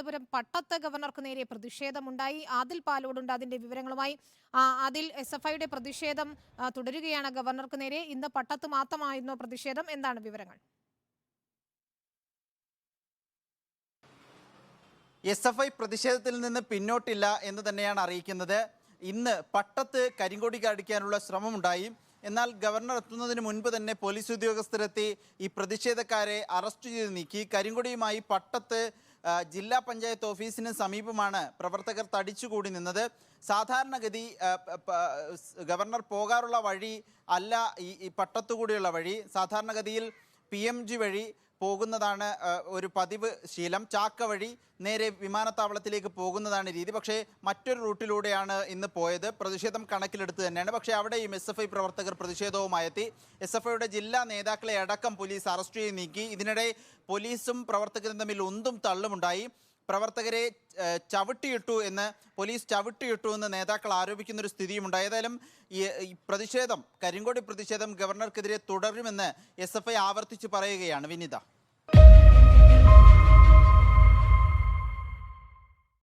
തിരുവനന്തപുരം പട്ടത്ത് ഗവർണർക്ക് നേരെ പ്രതിഷേധമുണ്ടായി. ആദിൽ പാലോടുണ്ട് അതിന്റെ വിവരങ്ങളുമായി. അതിൽ എസ് എഫ് ഐയുടെ പ്രതിഷേധം തുടരുകയാണ്. ഗവർണർക്ക് നേരെ ഇന്ന് പട്ടത്ത് മാത്രമായിരുന്നു പ്രതിഷേധം. എന്താണ് വിവരങ്ങൾ? എസ് എഫ് ഐ പ്രതിഷേധത്തിൽ നിന്ന് പിന്നോട്ടില്ല എന്ന് തന്നെയാണ് അറിയിക്കുന്നത്. ഇന്ന് പട്ടത്ത് കരിങ്കൊടിക്ക് അടിക്കാനുള്ള ശ്രമമുണ്ടായി. എന്നാൽ ഗവർണർ എത്തുന്നതിന് മുൻപ് തന്നെ പോലീസ് ഉദ്യോഗസ്ഥരെത്തി ഈ പ്രതിഷേധക്കാരെ അറസ്റ്റ് ചെയ്ത് നീക്കി. കരിങ്കൊടിയുമായി പട്ടത്ത് ജില്ലാ പഞ്ചായത്ത് ഓഫീസിന് സമീപമാണ് പ്രവർത്തകർ തടിച്ചുകൂടി നിന്നത്. സാധാരണഗതി ഗവർണർ പോകാറുള്ള വഴി അല്ല ഈ പട്ടത്തുകൂടിയുള്ള വഴി. സാധാരണഗതിയിൽ പി എം ജി വഴി പോകുന്നതാണ് ഒരു പതിവ് ശീലം. ചാക്ക വഴി നേരെ വിമാനത്താവളത്തിലേക്ക് പോകുന്നതാണ് രീതി. പക്ഷേ മറ്റൊരു റൂട്ടിലൂടെയാണ് ഇന്ന് പോയത്. പ്രതിഷേധം കണക്കിലെടുത്ത് തന്നെയാണ്. പക്ഷേ അവിടെയും എസ് എഫ് ഐ പ്രവർത്തകർ പ്രതിഷേധവുമായെത്തി. എസ് എഫ് ഐയുടെ ജില്ലാ നേതാക്കളെ അടക്കം പോലീസ് അറസ്റ്റ് ചെയ്ത് നീക്കി. ഇതിനിടെ പോലീസും പ്രവർത്തകരും തമ്മിൽ ഉന്തും തള്ളുമുണ്ടായി. പ്രവർത്തകരെ ചവിട്ടിയിട്ടു എന്ന് പോലീസ് ചവിട്ടിയിട്ടു എന്ന് നേതാക്കൾ ആരോപിക്കുന്ന ഒരു സ്ഥിതിയുമുണ്ട്. ഏതായാലും ഈ പ്രതിഷേധം കരിങ്കോടി പ്രതിഷേധം ഗവർണർക്കെതിരെ തുടരുമെന്ന് എസ് ആവർത്തിച്ച് പറയുകയാണ് വിനിത.